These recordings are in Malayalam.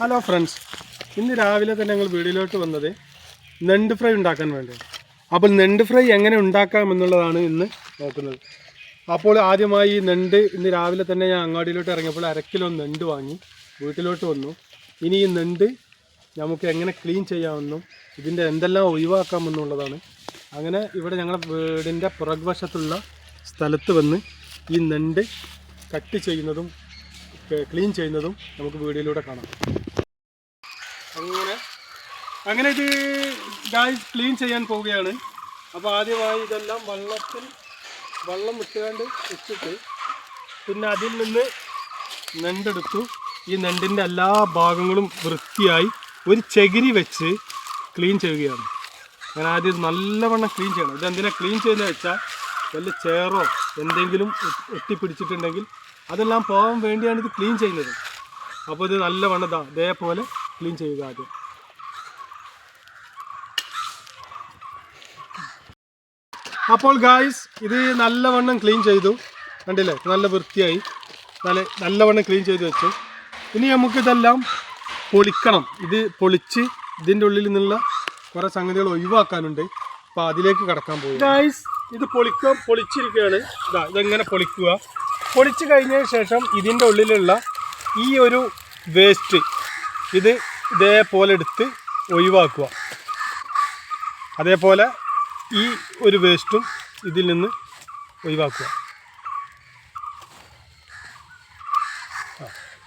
ഹലോ ഫ്രണ്ട്സ് ഇന്ന് രാവിലെ തന്നെ ഞങ്ങൾ വീടിലോട്ട് വന്നത് നെണ്ട് ഫ്രൈ ഉണ്ടാക്കാൻ വേണ്ടി. അപ്പോൾ നെണ്ട് ഫ്രൈ എങ്ങനെ ഉണ്ടാക്കാം എന്നുള്ളതാണ് ഇന്ന് നോക്കുന്നത്. അപ്പോൾ ആദ്യമായി നെണ്ട് ഇന്ന് രാവിലെ തന്നെ ഞാൻ അങ്ങാടിയിലോട്ട് ഇറങ്ങിയപ്പോൾ അര കിലോ നെണ്ട് വാങ്ങി വീട്ടിലോട്ട് വന്നു. ഇനി ഈ നെണ്ട് നമുക്ക് എങ്ങനെ ക്ലീൻ ചെയ്യാമെന്നും ഇതിന്റെ എന്തെല്ലാം ഒഴിവാക്കാമെന്നുള്ളതാണ് അങ്ങനെ ഇവിടെ ഞങ്ങളുടെ വീടിന്റെ പുറകുവശത്തുള്ള സ്ഥലത്ത് വന്ന് ഈ നെണ്ട് കട്ട് ചെയ്യുന്നതും ക്ലീൻ ചെയ്യുന്നതും നമുക്ക് വീഡിയോയിലൂടെ കാണാം. അങ്ങനെ. അങ്ങനെ ഇത് ഗായ്സ് ക്ലീൻ ചെയ്യാൻ പോവുകയാണ്. അപ്പോൾ ആദ്യമായി ഇതെല്ലാം വെള്ളത്തിൽ വെള്ളം വിട്ടുകൊണ്ട് വെച്ചിട്ട് പിന്നെ അതിൽ നിന്ന് നെണ്ടെടുത്തു. ഈ നെണ്ടിന്റെ എല്ലാ ഭാഗങ്ങളും വൃത്തിയായി ഒരു ചകിരി വെച്ച് ക്ലീൻ ചെയ്യുകയാണ്. ഞാൻ ആദ്യം നല്ലവണ്ണം ക്ലീൻ ചെയ്യണം. ഇതെന്തിനാ ക്ലീൻ ചെയ്യുന്നത് വെച്ചാൽ വല്ല ചേറോ എന്തെങ്കിലും ഒട്ടി- ഒട്ടിപ്പിടിച്ചിട്ടുണ്ടെങ്കിൽ അതെല്ലാം പോകാൻ വേണ്ടിയാണ് ഇത് ക്ലീൻ ചെയ്യുന്നത് അപ്പോൾ ഇത് നല്ലവണ്ണം ഇതാ ഇതേപോലെ ക്ലീൻ ചെയ്യുക ആദ്യം. അപ്പോൾ ഗായ്സ് ഇത് നല്ലവണ്ണം ക്ലീൻ ചെയ്തു. കണ്ടില്ലേ? നല്ല വൃത്തിയായി. നല്ല നല്ലവണ്ണം ക്ലീൻ ചെയ്ത് വെച്ചു. ഇനി നമുക്കിതെല്ലാം പൊളിക്കണം. ഇത് പൊളിച്ച് ഇതിന്റെ ഉള്ളിൽ നിന്നുള്ള കുറേ സംഗതികൾ ഒഴിവാക്കാനുണ്ട്. അപ്പോൾ അതിലേക്ക് കടക്കാൻ പോകും ഗായ്സ് ഇത് പൊളിക്കാൻ പൊളിച്ചിരിക്കുകയാണ്. ഇതാ ഇതെങ്ങനെ പൊളിക്കുക? പൊളിച്ച് കഴിഞ്ഞതിന് ശേഷം ഇതിന്റെ ഉള്ളിലുള്ള ഈ ഒരു വേസ്റ്റ് ഇത് ഇതേപോലെ എടുത്ത് ഒഴിവാക്കുക. അതേപോലെ ഈ ഒരു വേസ്റ്റും ഇതിൽ നിന്ന് ഒഴിവാക്കുക.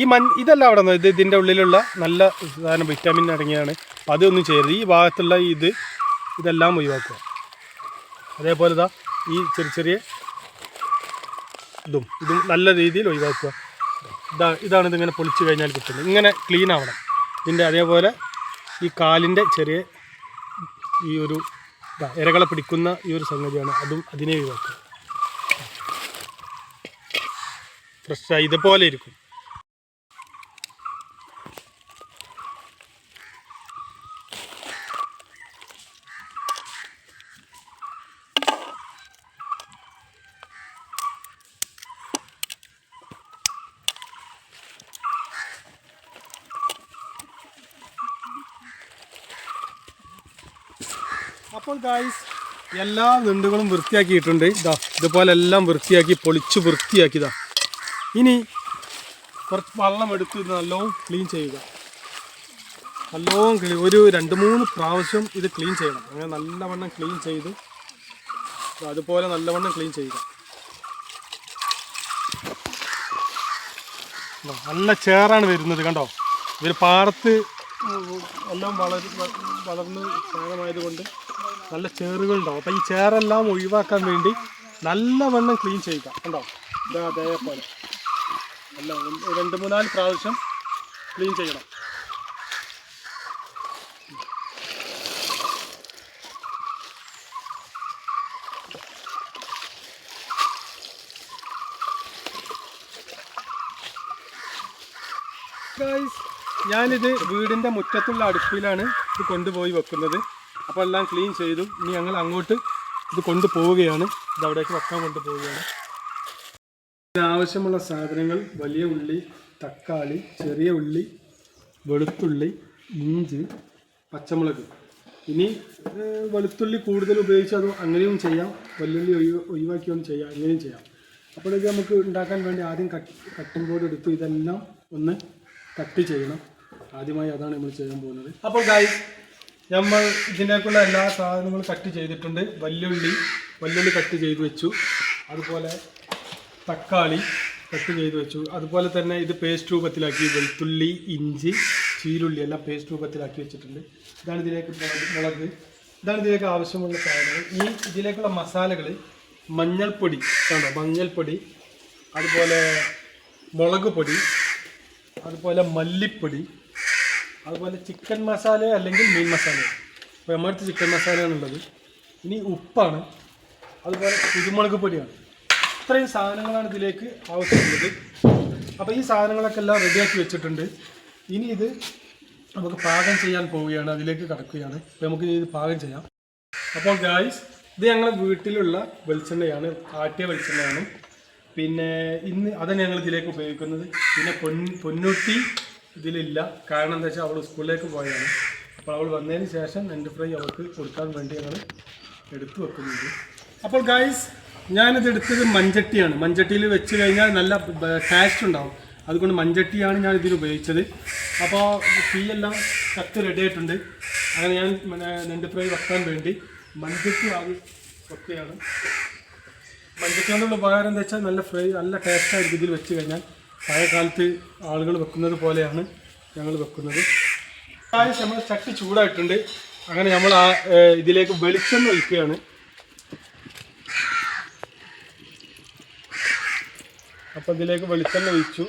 ഈ മൺ ഇതല്ല അവിടെ നിന്ന് ഇത് ഇതിന്റെ ഉള്ളിലുള്ള നല്ല സാധനം വിറ്റാമിൻ അടങ്ങിയാണ്. അപ്പോൾ അതൊന്നും ചെയ്യരുത് ഈ ഭാഗത്തുള്ള ഇത് ഇതെല്ലാം ഒഴിവാക്കുക. അതേപോലെ ഈ ചെറിയ ചെറിയ ഇതും ഇതും നല്ല രീതിയിൽ ഒഴിവാക്കുക. ഇതാ ഇതാണ് ഇതിങ്ങനെ പൊളിച്ചു കഴിഞ്ഞാൽ കിട്ടുന്നത്. ഇങ്ങനെ ക്ലീൻ ആവണം. ഇതിന്റെ അതേപോലെ ഈ കാലിന്റെ ചെറിയ ഈ ഒരു ഇരകളെ പിടിക്കുന്ന ഈ ഒരു സംഗതിയാണ്. അതും അതിനെ ഒഴിവാക്കുക. ഫ്രഷായി ഇതുപോലെ ഇരിക്കും. അപ്പോൾ ഗായ്സ് എല്ലാ നെണ്ടുകളും വൃത്തിയാക്കിയിട്ടുണ്ട്. ഇതാ ഇതുപോലെ എല്ലാം വൃത്തിയാക്കി പൊളിച്ച് വൃത്തിയാക്കിയതാ. ഇനി കുറച്ച് വെള്ളം എടുത്ത് നല്ലോണം ക്ലീൻ ചെയ്യുക. നല്ലോണം ക്ലീൻ ഒരു രണ്ട് മൂന്ന് പ്രാവശ്യം ഇത് ക്ലീൻ ചെയ്യണം. അങ്ങനെ നല്ലവണ്ണം ക്ലീൻ ചെയ്ത് അതുപോലെ നല്ലവണ്ണം ക്ലീൻ ചെയ്യുക. നല്ല ചേറാണ് വരുന്നത് കണ്ടോ? ഇവർ പാടത്ത് എല്ലാം വളർ വളർന്ന് സാധനമായതുകൊണ്ട് നല്ല ചേറുകളുണ്ടാവും. അപ്പം ഈ ചേറെല്ലാം ഒഴിവാക്കാൻ വേണ്ടി നല്ലവണ്ണം ക്ലീൻ ചെയ്യുക. ഉണ്ടോ ഇതാ അതേപോലെ. അല്ല രണ്ട് മൂന്നാൽ പ്രാവശ്യം ക്ലീൻ ചെയ്യണം. ഞാനിത് വീടിന്റെ മുറ്റത്തുള്ള അടുപ്പിലാണ് ഇത് കൊണ്ടുപോയി വെക്കുന്നത്. അപ്പോൾ എല്ലാം ക്ലീൻ ചെയ്തു. ഇനി ഞങ്ങൾ അങ്ങോട്ട് ഇത് കൊണ്ടുപോവുകയാണ്. ഇത് അവിടേക്ക് വെക്കാൻ കൊണ്ടുപോവുകയാണ്. ഇതിനാവശ്യമുള്ള സാധനങ്ങൾ വലിയ ഉള്ളി തക്കാളി ചെറിയ ഉള്ളി വെളുത്തുള്ളി ഇഞ്ചി പച്ചമുളക്. ഇനി വെളുത്തുള്ളി കൂടുതൽ ഉപയോഗിച്ച് അത് അങ്ങനെയും ചെയ്യാം. വെല്ലുള്ളി ഒഴിവ് ഒഴിവാക്കിയൊന്നും ചെയ്യാം. അങ്ങനെയും ചെയ്യാം. അപ്പോഴേക്ക് നമുക്ക് ഉണ്ടാക്കാൻ വേണ്ടി ആദ്യം കട്ട് ബോർഡ് എടുത്ത് ഇതെല്ലാം ഒന്ന് കട്ട് ചെയ്യണം. ആദ്യമായി അതാണ് നമ്മൾ ചെയ്യാൻ പോകുന്നത്. അപ്പോൾ ഗായ്സ് നമ്മൾ ഇതിനേക്കുള്ള എല്ലാ സാധനങ്ങളും കട്ട് ചെയ്തിട്ടുണ്ട്. വല്യുള്ളി വല്യുള്ളി കട്ട് ചെയ്ത് വെച്ചു. അതുപോലെ തക്കാളി കട്ട് ചെയ്ത് വെച്ചു. അതുപോലെ തന്നെ ഇത് പേസ്റ്റ് രൂപത്തിലാക്കി വെളുത്തുള്ളി ഇഞ്ചി ചീരുള്ളി എല്ലാം പേസ്റ്റ് രൂപത്തിലാക്കി വെച്ചിട്ടുണ്ട്. ഇതാണ് ഇതിലേക്ക് മുളക് ഇതാണ് ഇതിലേക്ക് ആവശ്യമുള്ള സാധനങ്ങൾ. ഈ ഇതിലേക്കുള്ള മസാലകൾ മഞ്ഞൾപ്പൊടി കണ്ടോ മഞ്ഞൾപ്പൊടി അതുപോലെ മുളക് പൊടി അതുപോലെ മല്ലിപ്പൊടി അതുപോലെ ചിക്കൻ മസാല അല്ലെങ്കിൽ മീൻ മസാല. അപ്പോൾ നമ്മുടെ അടുത്ത് ചിക്കൻ മസാലയാണുള്ളത് ഇനി ഉപ്പാണ്. അതുപോലെ കുരുമുളക് പൊടിയാണ്. ഇത്രയും സാധനങ്ങളാണ് ഇതിലേക്ക് ആവശ്യമുള്ളത്. അപ്പോൾ ഈ സാധനങ്ങളൊക്കെ എല്ലാം റെഡിയാക്കി വെച്ചിട്ടുണ്ട്. ഇനി ഇത് നമുക്ക് പാകം ചെയ്യാൻ പോവുകയാണ്. അതിലേക്ക് കടക്കുകയാണ്. അപ്പോൾ നമുക്ക് ഇത് പാകം ചെയ്യാം. അപ്പോൾ ഗായ്സ് ഇത് ഞങ്ങളുടെ വീട്ടിലുള്ള വെളിച്ചെണ്ണയാണ്. ആട്ടിയ വെളിച്ചെണ്ണയാണ്. പിന്നെ ഇന്ന് അതാണ് ഞങ്ങൾ ഇതിലേക്ക് ഉപയോഗിക്കുന്നത്. പിന്നെ പൊൻ പൊന്നൂട്ടി ഇതിലില്ല. കാരണം എന്താ വെച്ചാൽ അവൾ സ്കൂളിലേക്ക് പോയതാണ്. അപ്പോൾ അവൾ വന്നതിന് ശേഷം എന്റെ ഫ്രൈ അവൾക്ക് കൊടുക്കാൻ വേണ്ടി ഞങ്ങൾ എടുത്തു വെക്കുന്നുണ്ട്. അപ്പോൾ ഗായ്സ് ഞാനിത് എടുത്തത് മഞ്ചട്ടിയാണ് മഞ്ചട്ടിയിൽ വെച്ച് കഴിഞ്ഞാൽ നല്ല ടേസ്റ്റ് ഉണ്ടാവും. അതുകൊണ്ട് മഞ്ചട്ടിയാണ് ഞാൻ ഇതിൽ ഉപയോഗിച്ചത്. അപ്പോൾ തീയെല്ലാം കത്ത് റെഡി ആയിട്ടുണ്ട്. അങ്ങനെ ഞാൻ നെണ്ട് ഫ്രൈ വെക്കാൻ വേണ്ടി മഞ്ചട്ടി ആദ്യം വെക്കുകയാണ്. മഞ്ചട്ടി കൊണ്ടുള്ള ഉപകാരം എന്താ വെച്ചാൽ നല്ല ഫ്രൈ നല്ല ടേസ്റ്റായിരിക്കും ഇതിൽ വെച്ച് കഴിഞ്ഞാൽ. പഴയ കാലത്ത് ആളുകൾ വെക്കുന്നത് പോലെയാണ് ഞങ്ങൾ വെക്കുന്നത്. നമ്മൾ ചട്ടി ചൂടായിട്ടുണ്ട്. അങ്ങനെ നമ്മൾ ആ ഇതിലേക്ക് വെളിച്ചെണ്ണ ഒഴിക്കുകയാണ്. അപ്പോൾ ഇതിലേക്ക് വെളിച്ചെണ്ണ ഒഴിച്ചു.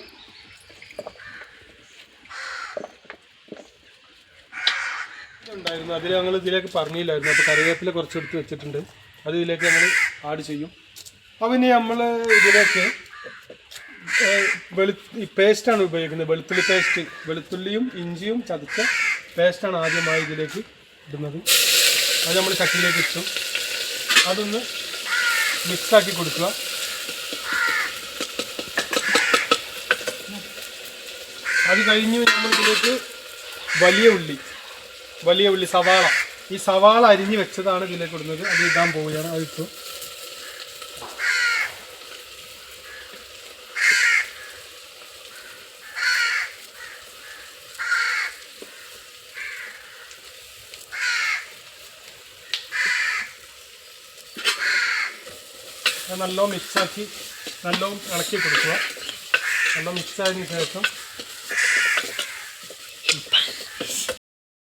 ഉണ്ടായിരുന്നു അതിൽ ഞങ്ങൾ ഇതിലേക്ക് പറഞ്ഞില്ലായിരുന്നു. അപ്പോൾ കറിവേപ്പില കുറച്ച് കുറച്ചെടുത്ത് വെച്ചിട്ടുണ്ട്. അത് ഇതിലേക്ക് ഞങ്ങൾ ആഡ് ചെയ്യും. അപ്പം ഇനി നമ്മൾ ഇതിലേക്ക് വെളു ഈ പേസ്റ്റാണ് ഉപയോഗിക്കുന്നത്. വെളുത്തുള്ളി പേസ്റ്റ് വെളുത്തുള്ളിയും ഇഞ്ചിയും ചതച്ച പേസ്റ്റാണ് ആദ്യമായി ഇതിലേക്ക് ഇടുന്നത്. അത് നമ്മൾ ചട്ടിയിലേക്ക് ഇട്ടും. അതൊന്ന് മിക്സാക്കി കൊടുക്കുക. അത് കഴിഞ്ഞ് നമ്മൾ ഇതിലേക്ക് വലിയ ഉള്ളി വലിയ ഉള്ളി സവാള. ഈ സവാള അരിഞ്ഞ് വെച്ചതാണ് ഇതിലേക്ക് ഇടുന്നത്. അത് ഇടാൻ പോവുകയാണ്. അത് ഇട്ടു. നല്ലോണം മിക്സാക്കി നല്ലോണം ഇളക്കി കൊടുക്കുക. നല്ലോണം മിക്സായതിനു ശേഷം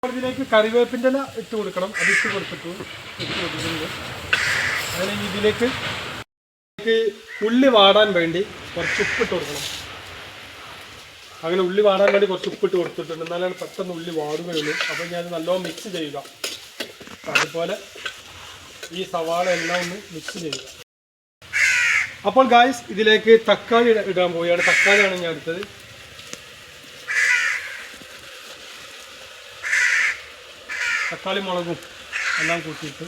ഇതിലേക്ക് കറിവേപ്പിന്റെ ഇല ഇട്ട് കൊടുക്കണം. അത് ഇട്ട് കൊടുത്തിട്ടു ഇട്ട് കൊടുത്തിട്ടുണ്ട്. അങ്ങനെ ഇതിലേക്ക് ഉള്ളി വാടാൻ വേണ്ടി കുറച്ച് ഉപ്പിട്ട് കൊടുക്കണം. അങ്ങനെ ഉള്ളി വാടാൻ വേണ്ടി കുറച്ച് ഉപ്പിട്ട് കൊടുത്തിട്ടുണ്ട്. എന്നാലാണ് പെട്ടെന്ന് ഉള്ളി വാടുകയുള്ളൂ. അപ്പോൾ ഞാൻ നല്ലോണം മിക്സ് ചെയ്യുക. അതുപോലെ ഈ സവാള എല്ലാം ഒന്ന് മിക്സ് ചെയ്യുക. അപ്പോൾ ഗായ്സ് ഇതിലേക്ക് തക്കാളി ഇടാൻ പോവുകയാണ്. തക്കാളിയാണ് ഞാൻ എടുത്തത്. തക്കാളി മുളകും എല്ലാം കൂട്ടിയിട്ട്.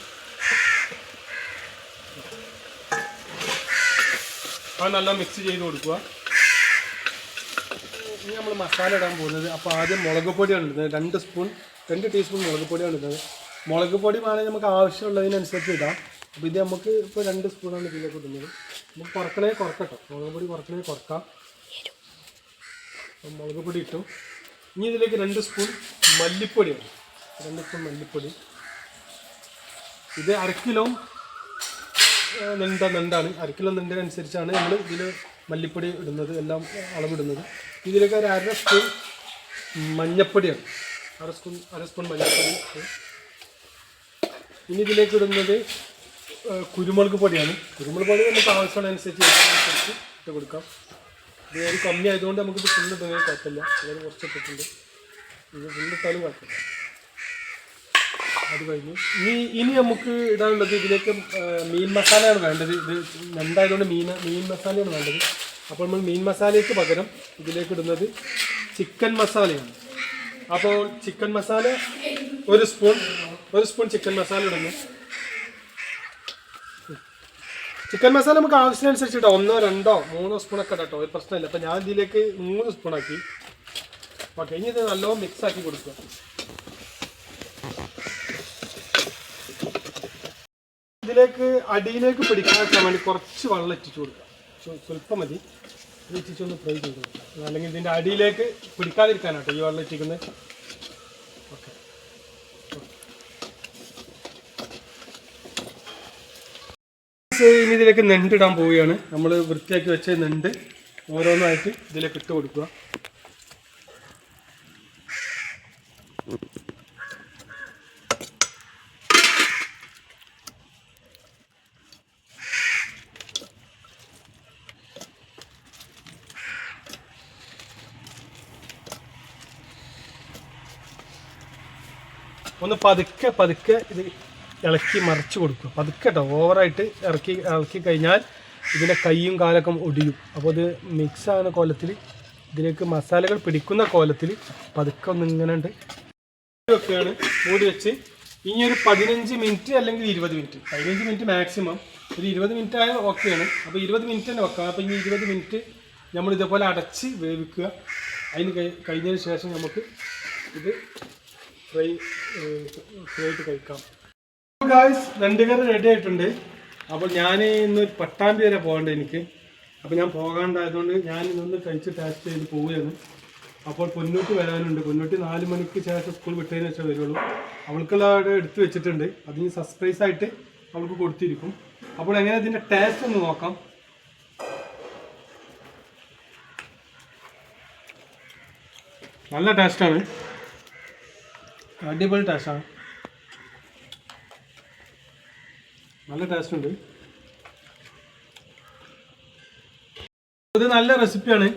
അത് നല്ല മിക്സ് ചെയ്ത് കൊടുക്കുക. ഇനി നമ്മൾ മസാല ഇടാൻ പോകുന്നത്. അപ്പോൾ ആദ്യം മുളക് പൊടിയാണ് ഇടുന്നത്. രണ്ട് സ്പൂൺ രണ്ട് ടീസ്പൂൺ മുളക് പൊടിയാണ് ഇടുന്നത്. മുളക് പൊടി വേണമെങ്കിൽ നമുക്ക് ആവശ്യമുള്ളതിനനുസരിച്ച് ഇടാം. അപ്പോൾ ഇത് നമുക്ക് ഇപ്പോൾ രണ്ട് സ്പൂണാണ് ഇതിലേക്ക് ഇടുന്നത്. നമുക്ക് കുറക്കണേ കുറക്കട്ടോ. മുളക് പൊടി കുറക്കണേ കുറക്കാം. മുളക് പൊടി ഇട്ടു. ഇനി ഇതിലേക്ക് രണ്ട് സ്പൂൺ മല്ലിപ്പൊടി രണ്ട് സ്പൂൺ മല്ലിപ്പൊടി. ഇത് അരക്കിലോ നെണ്ട നെണ്ടാണ്. അരക്കിലോ കിലോ നെണ്ടിനനുസരിച്ചാണ് നമ്മൾ ഇതിൽ മല്ലിപ്പൊടി ഇടുന്നത് എല്ലാം അളവിടുന്നത്. ഇതിലേക്ക് ഒരു അര സ്പൂൺ മഞ്ഞപ്പൊടിയാണ് അര സ്പൂൺ അര സ്പൂൺ മഞ്ഞപ്പൊടി. ഇനി ഇതിലേക്ക് ഇടുന്നത് കുരുമുളക് പൊടിയാണ്. കുരുമുളക് പൊടി നമുക്ക് ആവശ്യമുള്ളതനുസരിച്ച് അനുസരിച്ച് ഇട്ട് കൊടുക്കാം. ഇത് കമ്മി ആയതുകൊണ്ട് നമുക്ക് ഇത് ഫുള്ള് ഇടുന്നത് കുഴപ്പമില്ല. അതായത് കുറച്ച് ഇട്ടിട്ടുണ്ട്. ഇത് ഫുള്ളിട്ടാലും കുഴപ്പമില്ല. അത് കഴിഞ്ഞു ഇനി ഇനി നമുക്ക് ഇടാനുള്ളത് ഇതിലേക്ക് മീൻ മസാലയാണ് വേണ്ടത്. ഇത് രണ്ടായതുകൊണ്ട് മീൻ മീൻ മസാലയാണ് വേണ്ടത്. അപ്പോൾ നമ്മൾ മീൻ മസാലയ്ക്ക് പകരം ഇതിലേക്ക് ഇടുന്നത് ചിക്കൻ മസാലയാണ്. അപ്പോൾ ചിക്കൻ മസാല ഒരു സ്പൂൺ ഒരു സ്പൂൺ ചിക്കൻ മസാല ഇടുന്നു ചിക്കൻ മസാല നമുക്ക് ആവശ്യത്തിനനുസരിച്ച് ഇട്ടോ ഒന്നോ രണ്ടോ മൂന്നോ സ്പൂണൊക്കെ ഇട്ടോ ഒരു പ്രശ്നമില്ല. അപ്പം ഞാൻ ഇതിലേക്ക് മൂന്ന് സ്പൂണാക്കി. ഓക്കെ ഇനി ഇത് നല്ലോ മിക്സ് ആക്കി കൊടുക്കുക. ഇതിലേക്ക് അടിയിലേക്ക് പിടിക്കാൻ വേണ്ടി കുറച്ച് വെള്ളം ഇറ്റിച്ചു കൊടുക്കുക. സ്വ- സ്വല്പം മതി. ഇറ്റിച്ചൊന്ന് ഫ്രൈ ചെയ്ത് കൊടുക്കുക. അല്ലെങ്കിൽ ഇതിന്റെ അടിയിലേക്ക് പിടിക്കാതിരിക്കാനാട്ടോ ഈ വെള്ളം ഇറ്റിക്കുന്നത് ഓക്കെ ഇനി ഇതിലേക്ക് നെണ്ടിടാൻ പോവുകയാണ്. നമ്മൾ വൃത്തിയാക്കി വെച്ച നെണ്ട് ഓരോന്നായിട്ട് ഇതിലേക്ക് ഇട്ട് കൊടുക്കുക. ഒന്ന് പതുക്കെ പതുക്കെ ഇത് ഇളക്കി മറിച്ച് കൊടുക്കുക. പതുക്കെ കേട്ടോ ഓവറായിട്ട് ഇറക്കി ഇളക്കി കഴിഞ്ഞാൽ ഇതിന്റെ കൈയും കാലൊക്കെ ഒടിയും. അപ്പോൾ ഇത് മിക്സ് ആകുന്ന കോലത്തിൽ. ഇതിലേക്ക് മസാലകൾ പിടിക്കുന്ന കോലത്തിൽ പതുക്കെ ഒന്ന് ഇങ്ങനെ ഉണ്ട്. വെക്കുകയാണ് മൂടി വെച്ച് ഇനി ഒരു പതിനഞ്ച് മിനിറ്റ് അല്ലെങ്കിൽ ഇരുപത് മിനിറ്റ്. പതിനഞ്ച് മിനിറ്റ് മാക്സിമം ഒരു ഇരുപത് മിനിറ്റ് ആയാൽ ഓക്കെയാണ് അപ്പോൾ ഇരുപത് മിനിറ്റ് തന്നെ വെക്കാം. അപ്പോൾ ഇനി ഇരുപത് മിനിറ്റ് നമ്മൾ ഇതേപോലെ അടച്ച് വേവിക്കുക. അതിന് കഴി- കഴിഞ്ഞതിന് ശേഷം നമുക്ക് ഇത് ഫ്രൈ ഫ്രൈ ആയിട്ട് കഴിക്കാം. ഗായ്സ് രണ്ട് കറി റെഡി ആയിട്ടുണ്ട്. അപ്പോൾ ഞാൻ ഇന്ന് പട്ടാമ്പി വരെ പോകണ്ട എനിക്ക്. അപ്പോൾ ഞാൻ പോകാണ്ടായതുകൊണ്ട് ഞാൻ ഇന്നൊന്ന് കഴിച്ച് ടേസ്റ്റ് ചെയ്ത് പോവുകയാണ്. അപ്പോൾ പൊന്നൂട്ടി വരാനുണ്ട്. പൊന്നൂട്ടി നാല് മണിക്ക് ശേഷം സ്കൂൾ വിട്ടതിന് ശേഷം വരുള്ളൂ. അവൾക്കുള്ള അവിടെ എടുത്ത് വെച്ചിട്ടുണ്ട്. അതിന് സർപ്രൈസ് ആയിട്ട് അവൾക്ക് കൊടുത്തിരിക്കും. അപ്പോൾ എങ്ങനെ ഇതിന്റെ ടേസ്റ്റ് ഒന്ന് നോക്കാം. നല്ല ടേസ്റ്റാണ് അടിപൊളി ടേസ്റ്റാണ് നല്ല ടേസ്റ്റ് ഉണ്ട്. ഇത് നല്ല റെസിപ്പിയാണ്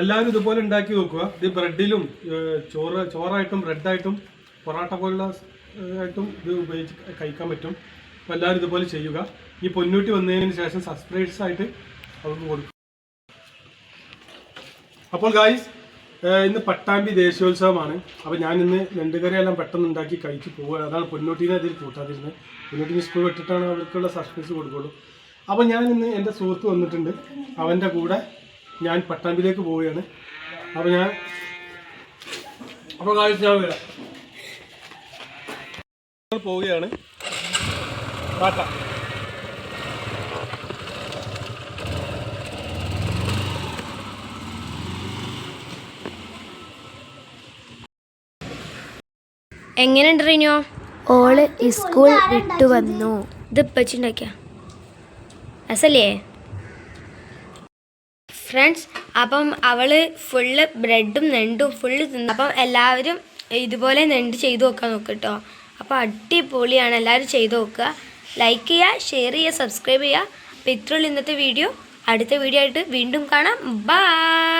എല്ലാവരും ഇതുപോലെ ഉണ്ടാക്കി നോക്കുക. ഇത് ബ്രെഡിലും ചോറ് ചോറായിട്ടും ബ്രെഡായിട്ടും പൊറോട്ട പോലുള്ള ആയിട്ടും ഇത് ഉപയോഗിച്ച് കഴിക്കാൻ പറ്റും. അപ്പോൾ എല്ലാവരും ഇതുപോലെ ചെയ്യുക. ഈ പൊന്നൂട്ടി വന്നതിന് ശേഷം സബ്സ്ക്രൈബ്സ് ആയിട്ട് അവർക്ക് കൊടുക്കും. അപ്പോൾ ഗായ്സ് ഇന്ന് പട്ടാമ്പി ദേശീയോത്സവമാണ്. അപ്പോൾ ഞാൻ ഇന്ന് ഞണ്ടുകറിയെല്ലാം പെട്ടെന്ന് ഉണ്ടാക്കി കഴിച്ച് പോവുക അതാണ് പൊന്നോട്ടീനെ അതിൽ കൂട്ടാതിരുന്നത്. പൊന്നോട്ടീനെ സ്കൂൾ വിട്ടിട്ടാണ് അവർക്കുള്ള സർപ്രൈസ് കൊടുക്കുള്ളൂ. അപ്പോൾ ഞാൻ ഇന്ന് എന്റെ സുഹൃത്ത് വന്നിട്ടുണ്ട്. അവന്റെ കൂടെ ഞാൻ പട്ടാമ്പിയിലേക്ക് പോവുകയാണ്. അപ്പോൾ ഞാൻ അപ്പോൾ കാഴ്ച ഞാൻ വരാം. പോവുകയാണ്. ടാറ്റ. എങ്ങനെയുണ്ട് റിനോ ഓൾ സ്കൂൾ വിട്ടു വന്നു. ഇത് ഇപ്പച്ചുണ്ടാക്കിയ. രസല്ലേ? ഫ്രണ്ട്സ് അപ്പം അവൾ ഫുള്ള് ബ്രെഡും നെണ്ടും ഫുള്ള് തിന്നു അപ്പം എല്ലാവരും ഇതുപോലെ നെണ്ട് ചെയ്തു നോക്കാൻ നോക്കുക കേട്ടോ അപ്പോൾ അടിപൊളിയാണ്. എല്ലാവരും ചെയ്ത് നോക്കുക. ലൈക്ക് ചെയ്യുക ഷെയർ ചെയ്യുക സബ്സ്ക്രൈബ് ചെയ്യുക. അപ്പോൾ ഇത്രയുള്ള ഇന്നത്തെ വീഡിയോ അടുത്ത വീഡിയോ ആയിട്ട് വീണ്ടും കാണാം. ബൈ